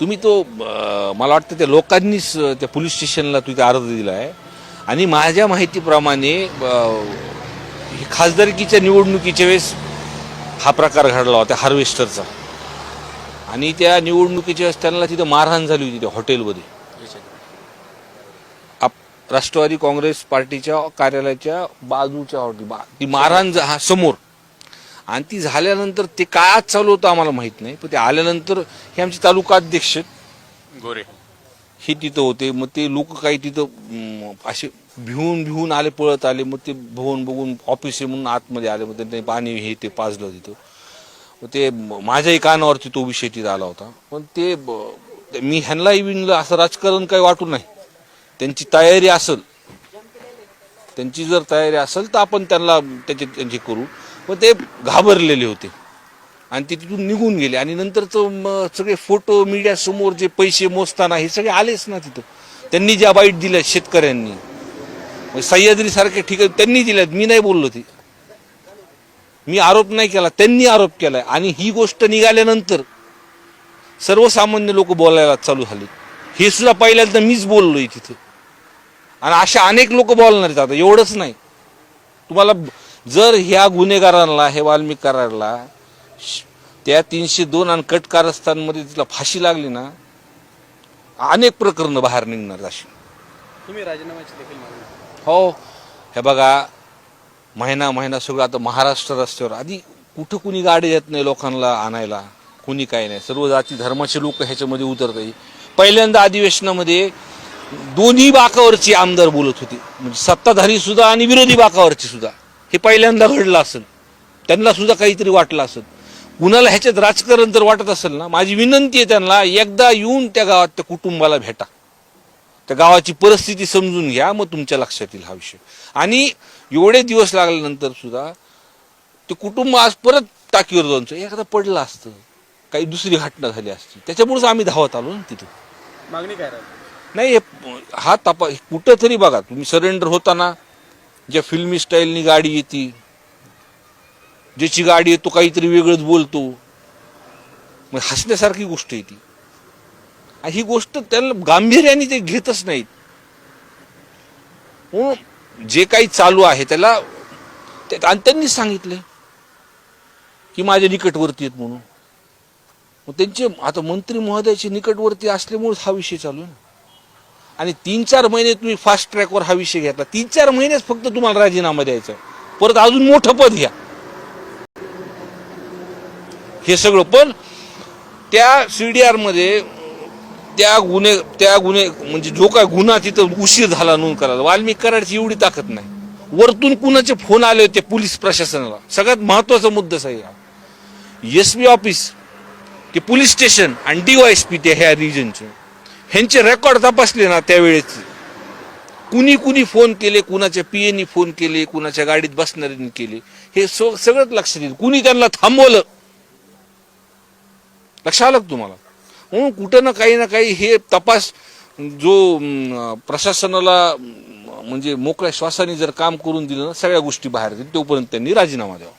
तुम्ही तो मला वाटतं त्या लोकांनीच त्या पोलीस स्टेशनला तिथे अर्ज दिला आहे. आणि माझ्या माहितीप्रमाणे हे खासदारकीच्या निवडणुकीच्या वेळेस हा प्रकार घडला होता हार्वेस्टरचा. आणि त्या निवडणुकीच्या वेळेस त्यांना तिथं मारहाण झाली होती त्या हॉटेलमध्ये. आप राष्ट्रवादी काँग्रेस पार्टीच्या कार्यालयाच्या बाजूच्या हॉटेल बा ती मारहाण हा समोर. आणि ती झाल्यानंतर ते काय आज चालू होतं आम्हाला माहीत नाही पण ते आल्यानंतर हे आमचे तालुका अध्यक्ष गोरे. हे तिथं होते. मग ते लोक काही तिथं असे भिवून भिवून आले पळत आले. मग ते भवन बघून ऑफिस म्हणून आतमध्ये आले. मग त्यांनी पाणी हे ते पाजलं तिथं. मग ते माझ्याही कानावरती तो विषय तिथं आला होता. पण ते मी ह्यांनाही विनलं असं राजकारण काही वाटू नाही. त्यांची तयारी असेल त्यांची जर तयारी असेल तर आपण त्यांना त्याचे त्यांचे करू. पण ते घाबरलेले होते. आणि ते तिथून निघून गेले. आणि नंतरचं सगळे फोटो मीडियासमोर जे पैसे मोजताना हे सगळे आलेच ना तिथं. त्यांनी ज्या बाईट दिल्या शेतकऱ्यांनी सह्याद्रीसारखे ठिकाणी ठिकाण त्यांनी दिल्यात मी नाही बोललो ती. मी आरोप नाही केला त्यांनी आरोप केला आणि ही गोष्ट निघाल्यानंतर सर्वसामान्य लोक बोलायला चालू झाले. हे सुद्धा पहिल्यांदा मीच बोललोय तिथं. आणि अशा अनेक लोक बोलणार आहेत आता. एवढंच नाही. तुम्हाला जर ह्या गुन्हेगारांना हे वाल्मिक करारला त्या तीनशे दोन आणि कट कारस्थानमध्ये तिला फाशी लागली ना अनेक प्रकरणं बाहेर निघणार अशी. तुम्ही राजीनाम्याची देखील मागणी हो. हे बघा महिना महिना सगळं आता महाराष्ट्र रस्त्यावर आधी कुठं कुणी गाडी येत नाही लोकांना आणायला कुणी काही नाही. सर्व जाती धर्माचे लोक ह्याच्यामध्ये उतरत आहे पहिल्यांदा अधिवेशनामध्ये दोन्ही बाकावरची आमदार बोलत होते. म्हणजे सत्ताधारी सुद्धा आणि विरोधी बाकावरचे सुद्धा. हे पहिल्यांदा घडलं असेल त्यांना सुद्धा काहीतरी वाटलं असेल. कुणाला ह्याच्यात राजकारण जर वाटत असेल ना माझी विनंती आहे त्यांना एकदा येऊन त्या गावात त्या कुटुंबाला भेटा. त्या गावाची परिस्थिती समजून घ्या मग तुमच्या लक्षात येईल हा विषय. आणि एवढे दिवस लागल्यानंतर सुद्धा ते कुटुंब आज परत टाकीवर जाऊन एखादा पडलं असतं काही दुसरी घटना झाली असती त्याच्यामुळेच आम्ही धावत आलो ना तिथं. मागणी काय नाही हे हा तपा कुठं तरी बघा तुम्ही सरेंडर होताना ज्या फिल्मी स्टाईलनी गाडी येते ज्याची गाडी येतो काहीतरी वेगळंच बोलतो. मग हसण्यासारखी गोष्ट आहे ती. ही गोष्ट त्यांना गांभीर्याने ते घेतच नाहीत. म्हणून जे काही चालू आहे त्याला आणि त्यांनीच सांगितले की माझ्या निकटवर्ती आहेत म्हणून. मग त्यांचे आता मंत्री महोदयाचे निकटवर्ती असल्यामुळे हा विषय चालू आहे ना. आणि तीन चार महिने तुम्ही फास्ट ट्रॅकवर हा विषय घेतला. तीन चार महिनेच फक्त तुम्हाला राजीनामा द्यायचा आहे. परत अजून मोठं पद घ्या. हे सगळं. पण त्या सी डी आरमध्ये त्या गुन्हे त्या गुन्हे म्हणजे जो काय गुन्हा तिथं उशीर झाला नोंद करायला वाल्मिक कराडची एवढी ताकद नाही. वरतून कुणाचे फोन आले होते पोलीस प्रशासनाला? सगळ्यात महत्त्वाचा मुद्दा आहे एस बी ऑफिस ते पोलीस स्टेशन आणि डी वाय सी पी ते ह्या रिजनचे ह्यांचे रेकॉर्ड तपासले ना त्यावेळेचे कुणी कुणी फोन केले कुणाच्या पीएनी फोन केले कुणाच्या गाडीत बसणाऱ्यांनी केले. हे सगळंच लक्षात येईल. कुणी त्यांना थांबवलं? लक्ष आलं तुम्हाला? म्हणून कुठं ना काही ना काही हे तपास जो प्रशासनाला म्हणजे मोकळ्या श्वासाने जर काम करून दिलं ना सगळ्या गोष्टी बाहेर येतील. तोपर्यंत त्यांनी राजीनामा द्यावा.